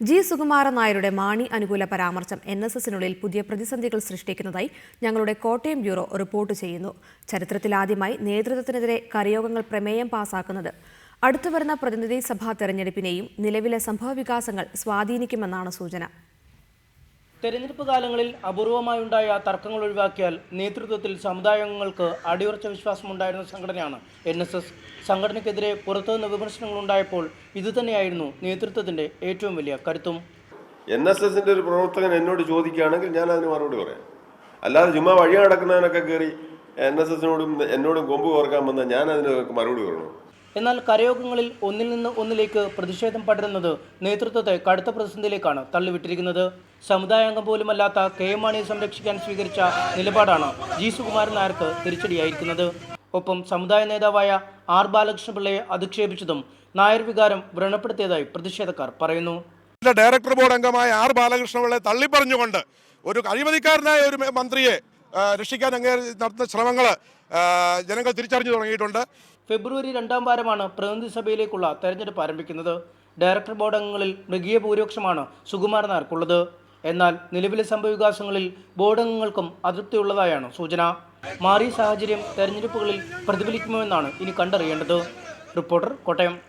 G. Sukumaran നായരുടെ മാണി അനുകൂല പരാമർശം എൻ എസ് എസിനുള്ളിൽ പുതിയ പ്രതിസന്ധികൾ സൃഷ്ടിക്കുന്നതായി ഞങ്ങളുടെ കോട്ടയം ബ്യൂറോ റിപ്പോർട്ട് ചെയ്യുന്നു. ചരിത്രത്തിലാദ്യമായി നേതൃത്വത്തിനെതിരെ കരയോഗങ്ങൾ പ്രമേയം പാസാക്കുന്നത്. അടുത്തുവരുന്ന പ്രതിനിധി സഭാ തെരഞ്ഞെടുപ്പിനെയും നിലവിലെ സംഭവവികാസങ്ങൾ സ്വാധീനിക്കുമെന്നാണ് സൂചന. തെരഞ്ഞെടുപ്പ് കാലങ്ങളിൽ അപൂർവമായുണ്ടായ തർക്കങ്ങൾ ഒഴിവാക്കിയാൽ നേതൃത്വത്തിൽ സമുദായങ്ങൾക്ക് അടിയുറച്ച വിശ്വാസമുണ്ടായിരുന്ന സംഘടനയാണ് എൻ എസ് എസ്. സംഘടനയ്ക്കെതിരെ പുറത്തുനിന്ന് വിമർശനങ്ങൾ ഉണ്ടായപ്പോൾ ഇതുതന്നെയായിരുന്നു നേതൃത്വത്തിന്റെ ഏറ്റവും വലിയ കരുത്തും. എൻ എസ് എസിന്റെ ഒരു പ്രവർത്തകൻ എന്നോട് ചോദിക്കുകയാണെങ്കിൽ ഞാൻ അതിന് മറുപടി പറയാം. അല്ലാതെ ചുമ്മാ വഴി നടക്കുന്നതിനൊക്കെ കയറി എൻ എസ് എസിനോടും എന്നോടും കൊമ്പ് കോർക്കാൻ വന്ന ഞാൻ അതിന് മറുപടി പറയണം? എന്നാൽ കരയോഗങ്ങളിൽ ഒന്നിൽ നിന്ന് ഒന്നിലേക്ക് പ്രതിഷേധം പടരുന്നത് നേതൃത്വത്തെ കടുത്ത പ്രതിസന്ധിയിലേക്കാണ് തള്ളിവിട്ടിരിക്കുന്നത്. സമുദായാംഗം പോലുമല്ലാത്ത കെ എം മാണിയെ സംരക്ഷിക്കാൻ സ്വീകരിച്ച നിലപാടാണ് ജി സുകുമാരൻ നായർക്ക് തിരിച്ചടിയായിരിക്കുന്നത്. ഒപ്പം സമുദായ നേതാവായ ആർ ബാലകൃഷ്ണപിള്ളയെ അധിക്ഷേപിച്ചതും നായർ വികാരം വ്രണപ്പെടുത്തിയതായി പ്രതിഷേധക്കാർ പറയുന്നു. ഡയറക്ടർ ബോർഡ് അംഗമായ ആർ ബാലകൃഷ്ണപിള്ളയെ തള്ളിപ്പറഞ്ഞുകൊണ്ട് ഒരു അഴിമതിക്കാരനായ ഒരു മന്ത്രിയെ രക്ഷിക്കാൻ അങ്ങേ നടത്തുന്ന ശ്രമങ്ങൾ ജനങ്ങൾ തിരിച്ചറിഞ്ഞു തുടങ്ങിയിട്ടുണ്ട്. ഫെബ്രുവരി രണ്ടാം വാരമാണ് പ്രതിനിധി സഭയിലേക്കുള്ള തെരഞ്ഞെടുപ്പ് ആരംഭിക്കുന്നത്. ഡയറക്ടർ ബോർഡ് അംഗങ്ങളിൽ മൃഗീയ ഭൂരിപക്ഷമാണ് സുകുമാരൻ നായർക്കുള്ളത് എന്നാൽ നിലവിലെ സംഭവവികാസങ്ങളിൽ ബോർഡ് അംഗങ്ങൾക്കും അതൃപ്തിയുള്ളതായാണ് സൂചന. മാറിയ സാഹചര്യം തെരഞ്ഞെടുപ്പുകളിൽ പ്രതിഫലിക്കുമോ എന്നാണ് ഇനി കണ്ടറിയേണ്ടത്. റിപ്പോർട്ടർ കോട്ടയം.